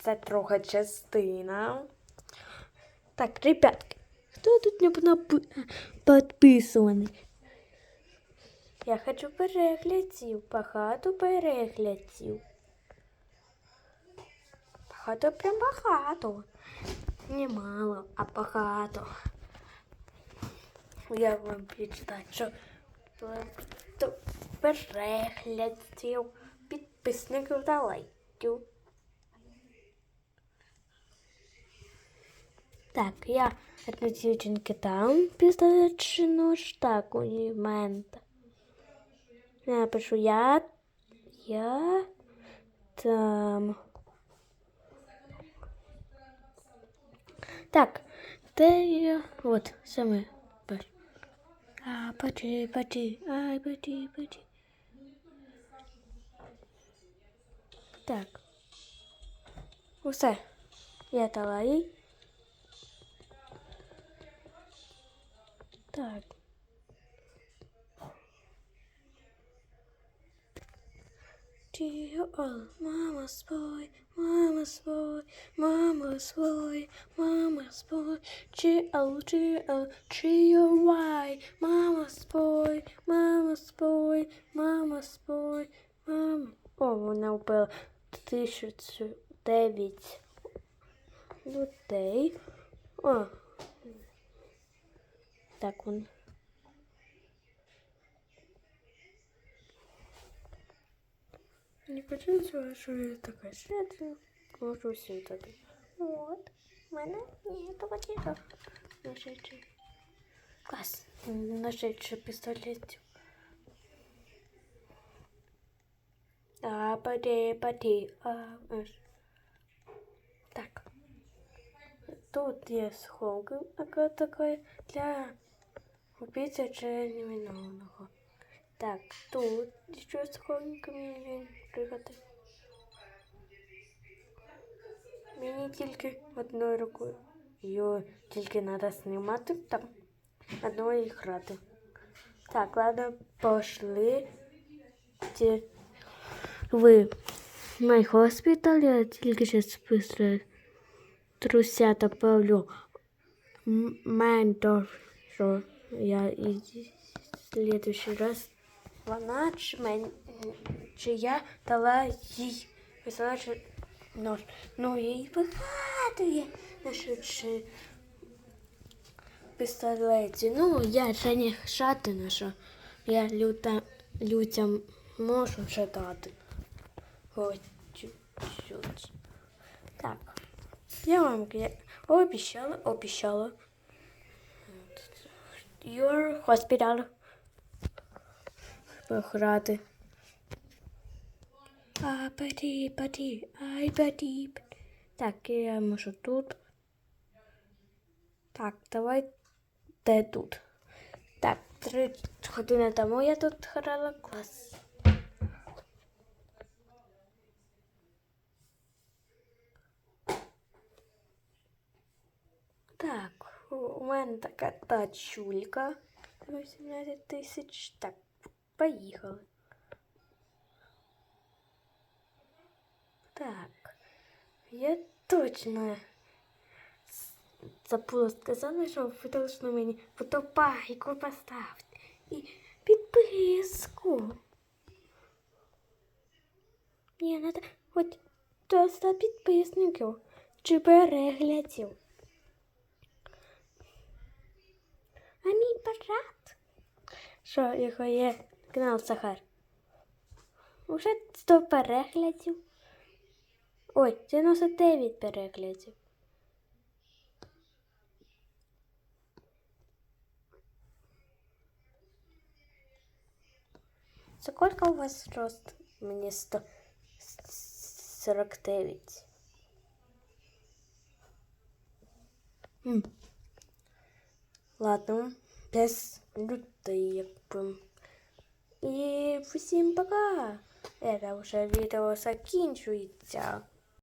це трохи частина. Так, ребятки, хто тут не підписаний? Я хочу переглядів, багато переглядів. Багато прям багато. Не мало, а багато. Я вам прочитаю, що переглядів, підписників та лайків. Так, я одну дівчинки там пістолетчину так у мента. Я напишу я, я там. Так, де я? От, саме перше. А, почи, почи, ай, почи, почи. Так. Усе. Я дала Так. G-O, mama's boy, mama's boy, mama's boy, mama's boy, G-O, G-O, G-O-Y, mama's boy, mama's boy, mama's boy, mama. О, вона вбила тисячу дев'ять людей. О. Так, он. Не почула, що я така щедра. Можу всім тобі. От. У мене ні, то батіка. Нашедший. Клас. Нашедший пістолет. А, пати, пати. А, аж. Так. Тут є сховка, яка така для убійця чи невиновного. Так, тут ще сховка мені пригати. Мені тільки одною рукою. Його тільки треба знімати там одною і грати. Так, ладно, пошли. Ті... Ви в мій госпіталь, я тільки зараз быстро трусята Павлю. Ментор, я і в следующий раз вона чи, мен, чи я дала їй висилачу нож. Ну, їй вигадує наші пістолеті. Ну, я ще не шатина, що я люта, людям можу читати. Чуть-чуть. Так. Я вам я обіцяла, обіцяла. Your hospital. Пограти. А, паті, паті, ай, паті. Так, я можу тут. Так, давай. Де тут? Так, три години тому я тут грала клас. Так, у- мене така тачулька. 18 тисяч. Так, поїхали. Так, я точно забула сказати, що ви должны мені подобайку поставити і підписку. Мені треба хоч до 100 підписників чи переглядів. А мій брат. Що його є канал Сахар? Уже 100 переглядів. Ой, 99 переглядів. Сколько у вас рост? Мені 100... 49. М. Ладно, без людей, якби. І всім пока. Это вже відео закінчується.